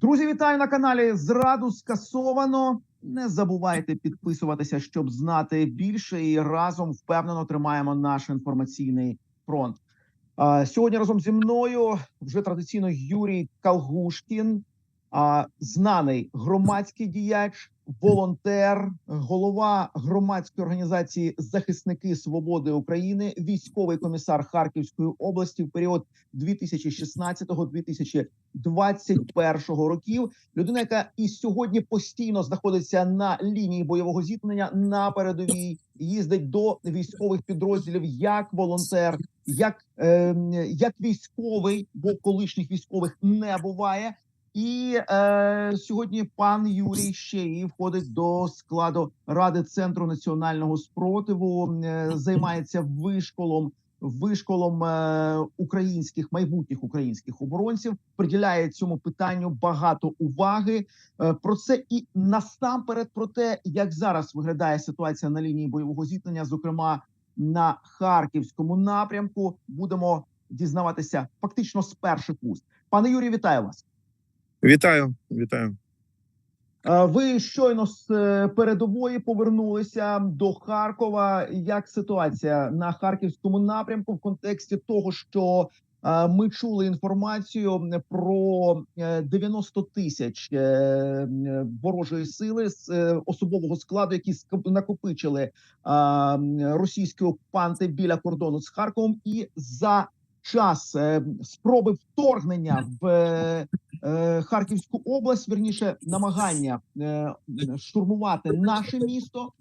Друзі, вітаю на каналі. Зраду скасовано. Не забувайте підписуватися, щоб знати більше, і разом впевнено тримаємо наш інформаційний фронт. Сьогодні разом зі мною вже традиційно Юрій Калгушкін, а, знаний громадський діяч, волонтер, голова громадської організації Захисники Свободи України, військовий комісар Харківської області в період 2016-2021 років. Людина, яка і сьогодні постійно знаходиться на лінії бойового зіткнення на передовій, їздить до військових підрозділів як волонтер, як, е, як військовий, бо колишніх військових не буває. І е, сьогодні пан Юрій ще і входить до складу ради центру національного спротиву, е, займається вишколом вишколом е, українських майбутніх українських оборонців. Приділяє цьому питанню багато уваги. Е, про це і насамперед про те, як зараз виглядає ситуація на лінії бойового зіткнення, зокрема на харківському напрямку, будемо дізнаватися фактично з перших уст. Пане Юрію, вітаю вас. Вітаю, вітаю. Е, Ви щойно з е, передової повернулися до Харкова. Як ситуація на харківському напрямку в контексті того, що е, ми чули інформацію про е, 90 тисяч е, е, ворожої сили з е, особового складу, які накопичили е, російські окупанти біля кордону з Харковом, і за час е, спроби вторгнення в е, е, Харківську область, вірніше намагання е, штурмувати наше місто.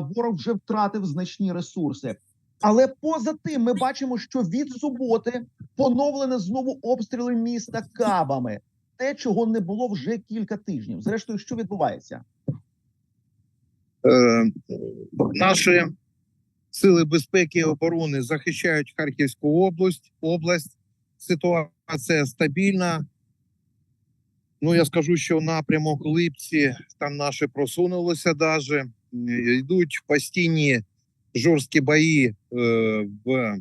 Ворог вже втратив значні ресурси. Але поза тим, ми бачимо, що від суботи поновлені знову обстріли міста кабами. Те, чого не було вже кілька тижнів. Зрештою, що відбувається? Е, наші сили безпеки і оборони захищають Харківську область. Область ситуація стабільна. Ну я скажу, що напрямок Липці там наші просунулися даже. Е, Йдуть постійні жорсткі бої е, в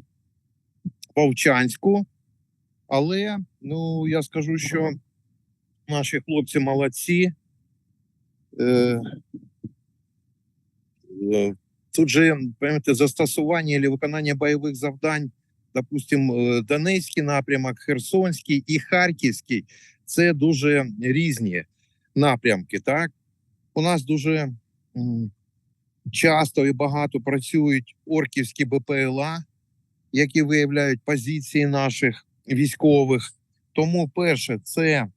Вовчанську. Але ну я скажу, що наші хлопці молодці. Е, Е, Тут же пам'ятаєте, застосування або виконання бойових завдань, допустим, е, Донецький напрямок, Херсонський і Харківський це дуже різні напрямки. Так у нас дуже часто і багато працюють орківські БПЛА, які виявляють позиції наших військових. Тому, перше, це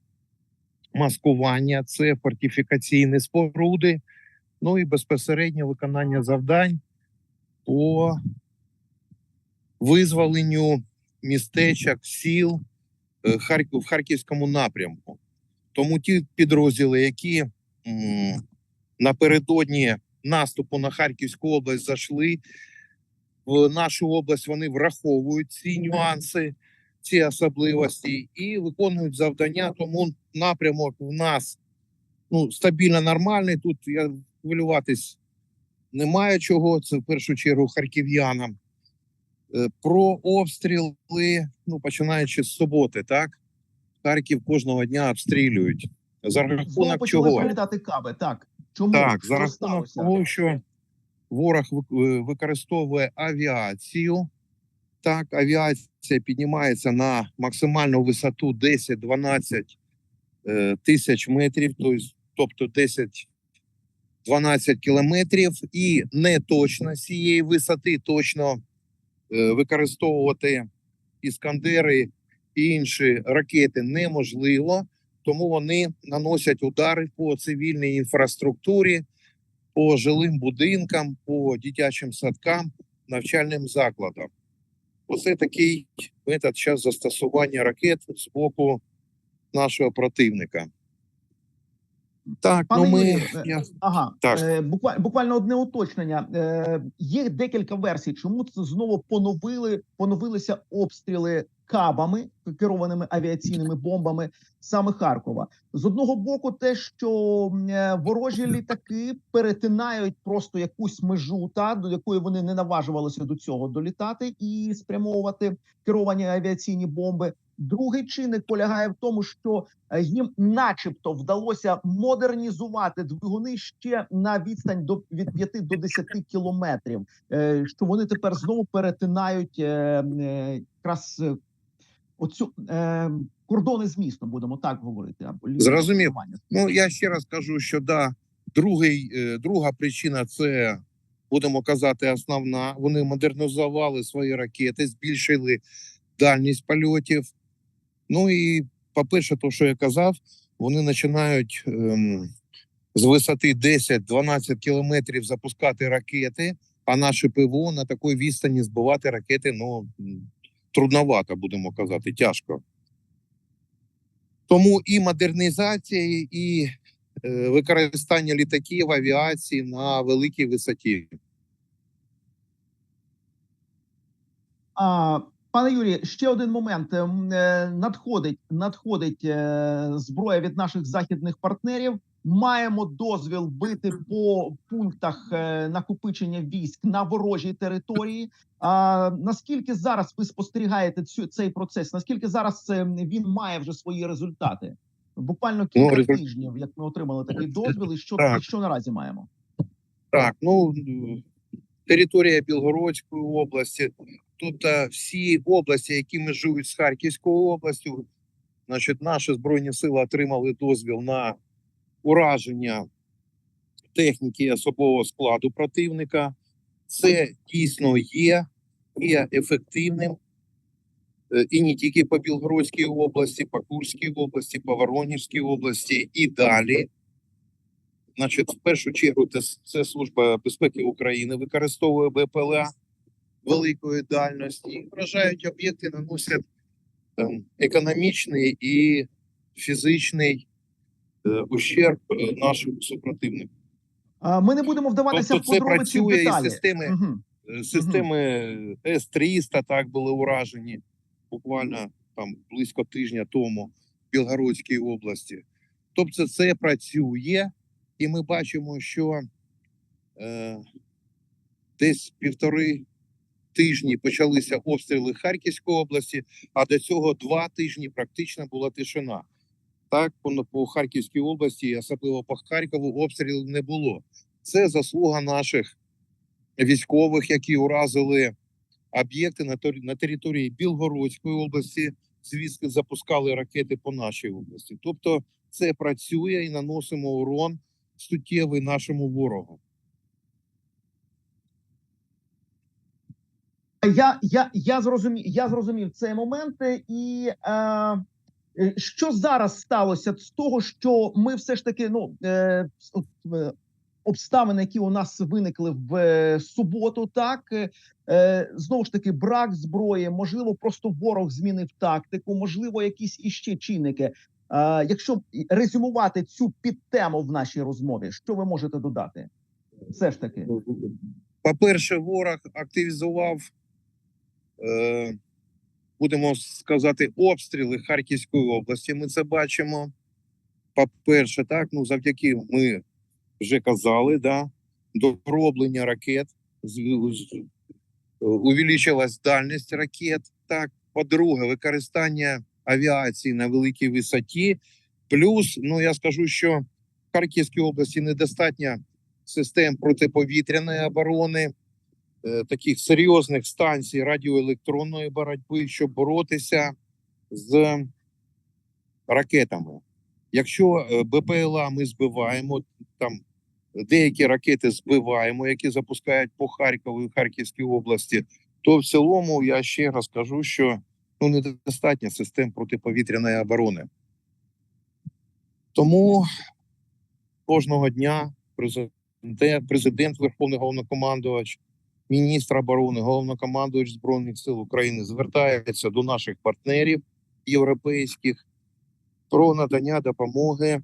маскування, це фортифікаційні споруди ну і безпосередньо виконання завдань по визволенню містечок, сіл Харків в харківському напрямку. Тому ті підрозділи, які м, напередодні наступу на Харківську область зайшли в нашу область, вони враховують ці нюанси, ці особливості і виконують завдання. Тому напрямок в нас ну стабільно нормальний. Тут я хвилюватись немає чого. Це в першу чергу харків'янам. Е, Про обстріли, ну починаючи з суботи, так Харків кожного дня обстрілюють. За рахунок почали чого? прилітати каби. Так чому Так, за рахунок того, що ворог використовує авіацію. Так, авіація піднімається на максимальну висоту 10-12 е, тисяч метрів, тобто- тобто 10-12 кілометрів, і не точно з цієї висоти точно використовувати іскандери і інші ракети неможливо, тому вони наносять удари по цивільній інфраструктурі, по жилим будинкам, по дитячим садкам, навчальним закладам. Оце такий метод час застосування ракет з боку нашого противника. Так, Пане ну ми Юрію, е, я, Ага, Так. Е, буквально, буквально одне уточнення. Е, є декілька версій, чому це знову поновили поновилися обстріли кабами, керованими авіаційними бомбами саме Харкова. З одного боку, те, що ворожі літаки перетинають просто якусь межу, та до якої вони не наважувалися до цього долітати і спрямовувати керовані авіаційні бомби. Другий чинник полягає в тому, що е, їм, начебто, вдалося модернізувати двигуни ще на відстань до від 5 до 10 кілометрів. Е, Що вони тепер знову перетинають е, якраз оцю кордони з містом, будемо так говорити. Або Зрозумів. Ну я ще раз кажу, що да, другий, друга причина це будемо казати, основна. Вони модернізували свої ракети, збільшили дальність польотів. Ну і по-перше, то, що я казав, вони починають ем, з висоти 10-12 кілометрів запускати ракети, а наше ПВО на такій відстані збивати ракети ну трудновато, будемо казати, тяжко. Тому і модернізація, і е, використання літаків авіації на великій висоті. А, пане Юрію, ще один момент. Ем, е, Надходить, надходить е, зброя від наших західних партнерів. Маємо дозвіл бити по пунктах е, накопичення військ на ворожій території. А наскільки зараз ви спостерігаєте цю цей процес? Наскільки зараз він має вже свої результати? Буквально кілька результ- тижнів, як ми отримали такий дозвіл, і що, Так. і що наразі маємо? Так, ну територія Білгородської області. Тут е, всі області, які межують з Харківською областю, значить, наші збройні сили отримали дозвіл на ураження техніки особового складу противника. Це дійсно є, є ефективним. Е, І не тільки по Білгородській області, по Курській області, по Воронежській області і далі. Значить, в першу чергу, це, це служба безпеки України використовує БПЛА великої дальності і вражають об'єкти, наносять ем, економічний і фізичний е, ущерб е, нашим супротивникам. А, ми не будемо вдаватися Тобто в це подробиці в працює і системи. Е, Системи С-300 так були уражені буквально там близько тижня тому в Білгородській області. Тобто це працює, і ми бачимо, що е, десь півтори тижні почалися обстріли Харківської області, а до цього два тижні практично була тишина. Так, по, по Харківській області, особливо по Харкову, обстрілів не було. Це заслуга наших військових, які уразили об'єкти на, на території Білгородської області, звідки запускали ракети по нашій області. Тобто це працює і наносимо урон суттєвий нашому ворогу. Я, я, я зрозумів, я зрозумів цей момент, і е, е, що зараз сталося з того, що ми все ж таки ну е, е, обставини, які у нас виникли в е, суботу, так е, знову ж таки брак зброї, можливо, просто ворог змінив тактику, можливо, якісь іще чинники. Якщо резюмувати цю підтему в нашій розмові, що ви можете додати? Все ж таки. По-перше, ворог активізував, е, будемо сказати, обстріли Харківської області. Ми це бачимо. По-перше, так, ну завдяки ми вже казали, да, дороблення ракет, увеличилась дальність ракет. Так, по-друге, використання авіації на великій висоті. Плюс, ну я скажу, що в Харківській області недостатньо систем протиповітряної оборони, е, таких серйозних станцій радіоелектронної боротьби, щоб боротися з ракетами. Якщо е, БПЛА ми збиваємо, там деякі ракети збиваємо, які запускають по Харкову і Харківській області, то в цілому я ще раз кажу, що ну, недостатньо систем протиповітряної оборони. Тому кожного дня президент, Верховний головнокомандувач, міністр оборони, головнокомандувач Збройних сил України звертається до наших партнерів європейських про надання допомоги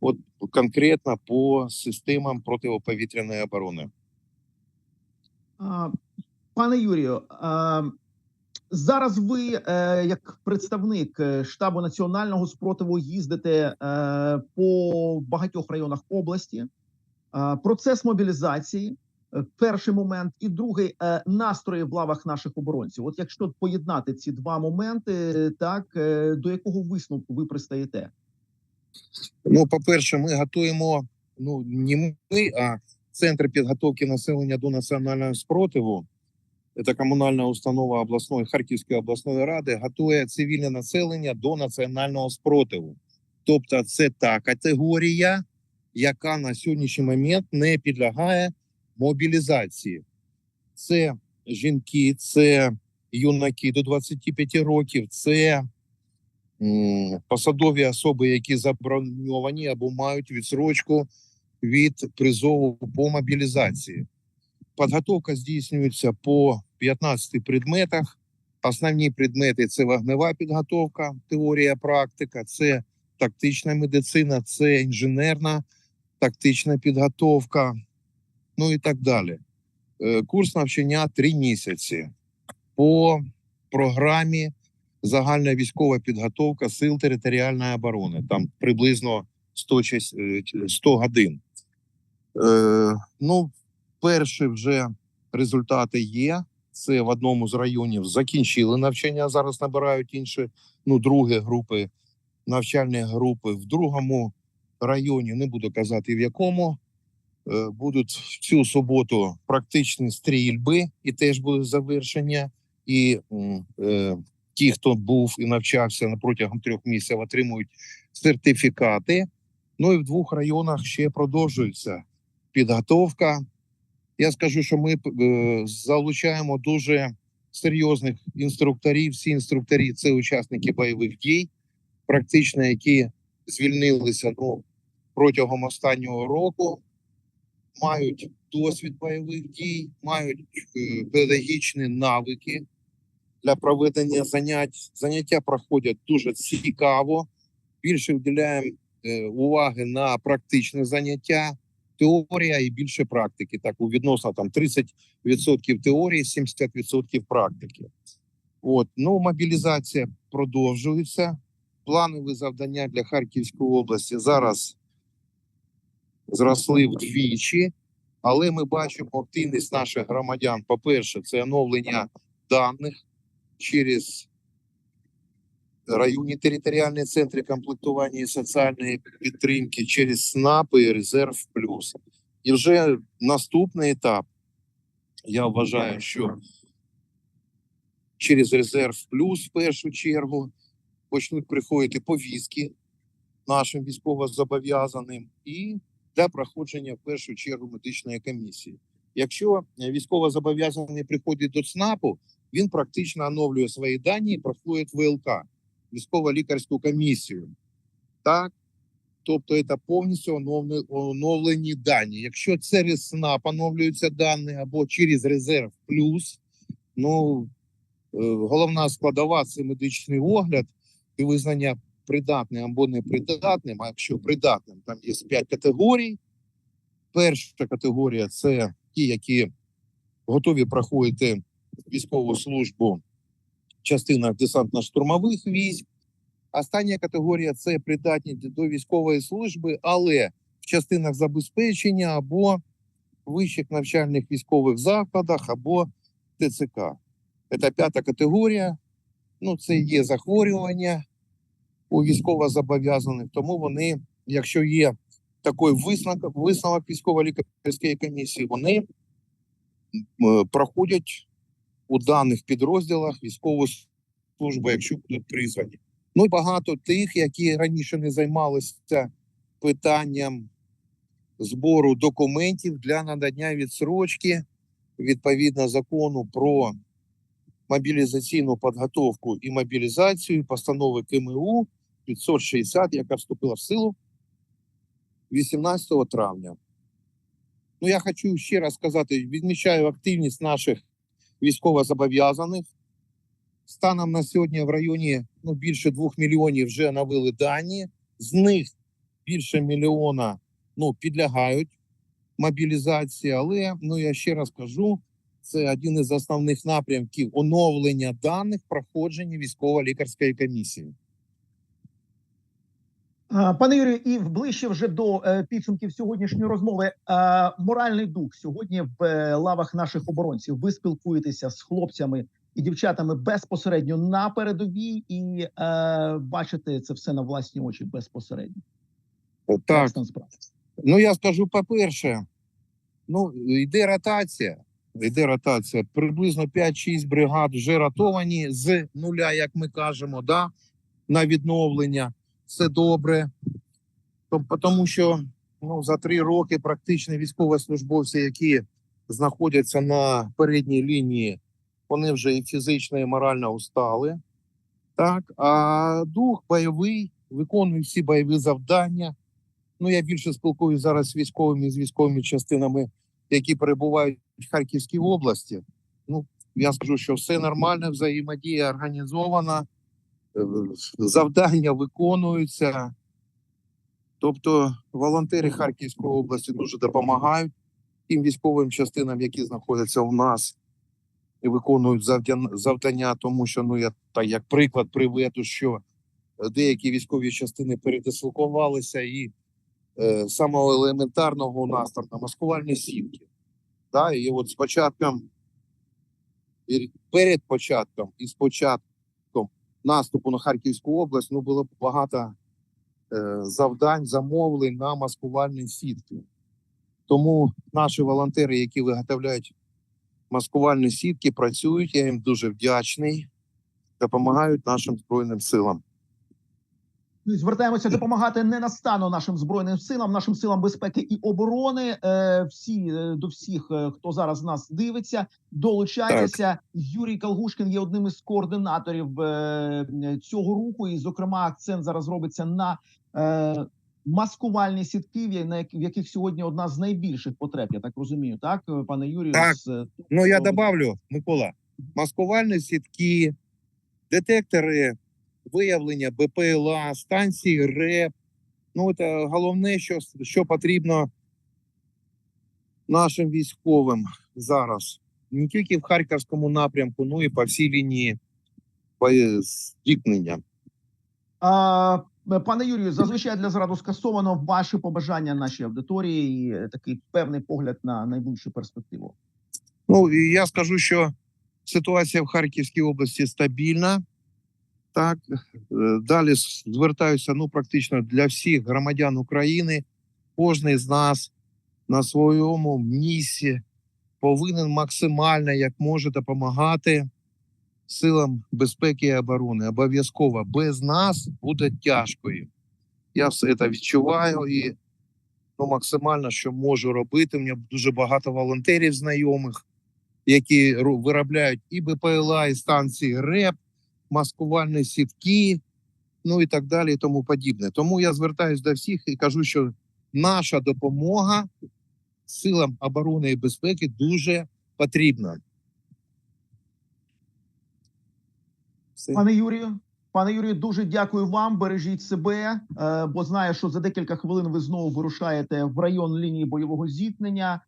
от конкретно по системам протиповітряної оборони. Пане Юрію, зараз ви, е, як представник е, штабу національного спротиву, їздите е, по багатьох районах області. Процес мобілізації Перший момент, і другий настрої в лавах наших оборонців. От якщо поєднати ці два моменти, так до якого висновку ви пристаєте? Ну, по-перше, ми готуємо ну не ми, а центр підготовки населення до національного спротиву. Це комунальна установа обласної Харківської обласної ради готує цивільне населення до національного спротиву. Тобто, це та категорія, яка на сьогоднішній момент не підлягає мобілізації. Це жінки, це юнаки до 25 років, це посадові особи, які заброньовані або мають відсрочку від призову по мобілізації. Підготовка здійснюється по 15 предметах. Основні предмети це вогнева підготовка, теорія, практика, це тактична медицина, це інженерна тактична підготовка, ну і так далі. Е, Курс навчання три місяці по програмі загальна військова підготовка сил територіальної оборони. Там приблизно 100, е, 100 годин. Е, ну, перші вже результати є. Це в одному з районів закінчили навчання. Зараз набирають інші, ну, другі групи, навчальні групи. В другому районі, не буду казати в якому, е, будуть в цю суботу практичні стрільби, і теж буде завершення. І е, ті, хто був і навчався на протягом трьох місяців, отримують сертифікати. Ну і в двох районах ще продовжується підготовка. Я скажу, що ми е, залучаємо дуже серйозних інструкторів. Всі інструктори це учасники бойових дій, практично які звільнилися ну, протягом останнього року, мають досвід бойових дій, мають е, педагогічні навики для проведення занять. Заняття проходять дуже цікаво. Більше вділяємо е, уваги на практичне заняття, теорія і більше практики. Так, у відносно там 30% теорії, 70% практики. От ну мобілізація продовжується. Планові завдання для Харківської області зараз зросли вдвічі, але ми бачимо активність наших громадян. По-перше, це оновлення даних через районні територіальні центри комплектування і соціальної підтримки через СНАП і Резерв Плюс. І вже наступний етап, я вважаю, що через Резерв Плюс в першу чергу почнуть приходити повістки нашим військовозобов'язаним і для проходження в першу чергу медичної комісії. Якщо військовозобов'язаний приходить до ЦНАПу, він практично оновлює свої дані і проходить ВЛК військово-лікарську комісію. Так, тобто це повністю оновлені, оновлені дані. Якщо через СНАП оновлюються дані або через резерв плюс, ну е, головна складова це медичний огляд і визнання придатним або непридатним. А якщо придатним, там є п'ять категорій. Перша категорія це ті, які готові проходити військову службу частинах десантно-штурмових військ. Остання категорія це придатні до військової служби, але в частинах забезпечення або вищих навчальних військових закладах, або ТЦК. Це п'ята категорія. Ну, це є захворювання у військовозобов'язаних, тому вони, якщо є такий висновок, висновок військово-лікарської комісії, вони е, проходять у даних підрозділах військову службу, якщо будуть призвані. Ну і багато тих, які раніше не займалися питанням збору документів для надання відсрочки відповідно закону про мобілізаційну підготовку і мобілізацію постанови КМУ 560, яка вступила в силу 18 травня. Ну, я хочу ще раз сказати: відмічаю активність наших військовозобов'язаних. Станом на сьогодні в районі ну, більше двох мільйонів вже навели дані. З них більше мільйона ну, підлягають мобілізації. Але ну я ще раз кажу, це один із основних напрямків оновлення даних проходження військово-лікарської комісії. Пане Юрію, і ближче вже до е, підсумків сьогоднішньої розмови. Моральний дух сьогодні в е, лавах наших оборонців. Ви спілкуєтеся з хлопцями і дівчатами безпосередньо на передовій, і е, бачите це все на власні очі безпосередньо. Так? Ну, я скажу по-перше, ну, йде ротація. Йде ротація. Приблизно 5-6 бригад вже ротовані з нуля, як ми кажемо, да, на відновлення. Це добре. Тому що ну, за три роки практично військовослужбовці, які знаходяться на передній лінії, вони вже і фізично, і морально устали. Так, а дух бойовий, виконує всі бойові завдання. Ну, я більше спілкуюся зараз з військовими з військовими частинами, які перебувають в Харківській області. Ну, я скажу, що все нормально, взаємодія організована, завдання виконуються. Тобто волонтери Харківської області дуже допомагають тим військовим частинам, які знаходяться у нас і виконують завдання, тому що ну я так як приклад приведу, що деякі військові частини передислокувалися і е, самого елементарного у нас там на маскувальні сітки. Да? І от з початком, перед початком і з початком наступу на Харківську область ну, було багато е, завдань, замовлень на маскувальні сітки. Тому наші волонтери, які виготовляють маскувальні сітки, працюють. Я їм дуже вдячний, допомагають нашим Збройним силам. Звертаємося допомагати не настану нашим збройним силам, нашим силам безпеки і оборони. Е, всі е, до всіх, е, хто зараз нас дивиться, долучайтеся. Юрій Калгушкін є одним із координаторів цього руху, і зокрема акцент зараз робиться на маскувальні сітки, в яких сьогодні одна з найбільших потреб. Я так розумію, так пане Юрію, Так. з Ну, я добавлю, Микола, маскувальні сітки, детектори виявлення БПЛА, станції РЕП. Ну, це головне, що, що потрібно нашим військовим зараз. Не тільки в Харківському напрямку, ну і по всій лінії зіткнення. А, пане Юрію, зазвичай для зраду скасовано ваші побажання нашій аудиторії і такий певний погляд на найближчу перспективу. Ну, і я скажу, що ситуація в Харківській області стабільна. Так, Е, далі звертаюся ну, практично для всіх громадян України. Кожен з нас на своєму місці повинен максимально як може допомагати силам безпеки і оборони. Обов'язково без нас буде тяжкою. Я все це відчуваю і ну, максимально, що можу робити. У мене дуже багато волонтерів знайомих, які виробляють і БПЛА, і станції РЕП, маскувальні сітки, ну і так далі, і тому подібне. Тому я звертаюся до всіх і кажу, що наша допомога силам оборони і безпеки дуже потрібна. Пане Юрію, пане Юрію, дуже дякую вам. Бережіть себе, е, бо знаю, що за декілька хвилин ви знову вирушаєте в район лінії бойового зіткнення.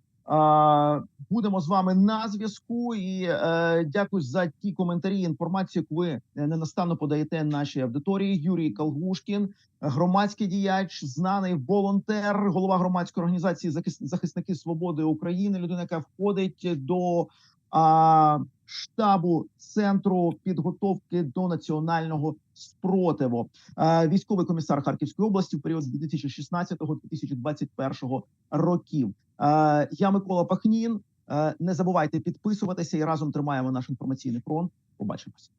Будемо з вами на зв'язку і е, дякую за ті коментарі, інформацію, яку ви е, ненастанно подаєте нашій аудиторії. Юрій Калгушкін, громадський діяч, знаний волонтер, голова громадської організації «Захис- захисники свободи України. Людина, яка входить до а, штабу центру підготовки до національного спротиву. Е, Військовий комісар Харківської області в період з 2016-2021 років. Е, Я Микола Пахнін. Е, Не забувайте підписуватися і разом тримаємо наш інформаційний фронт. Побачимось.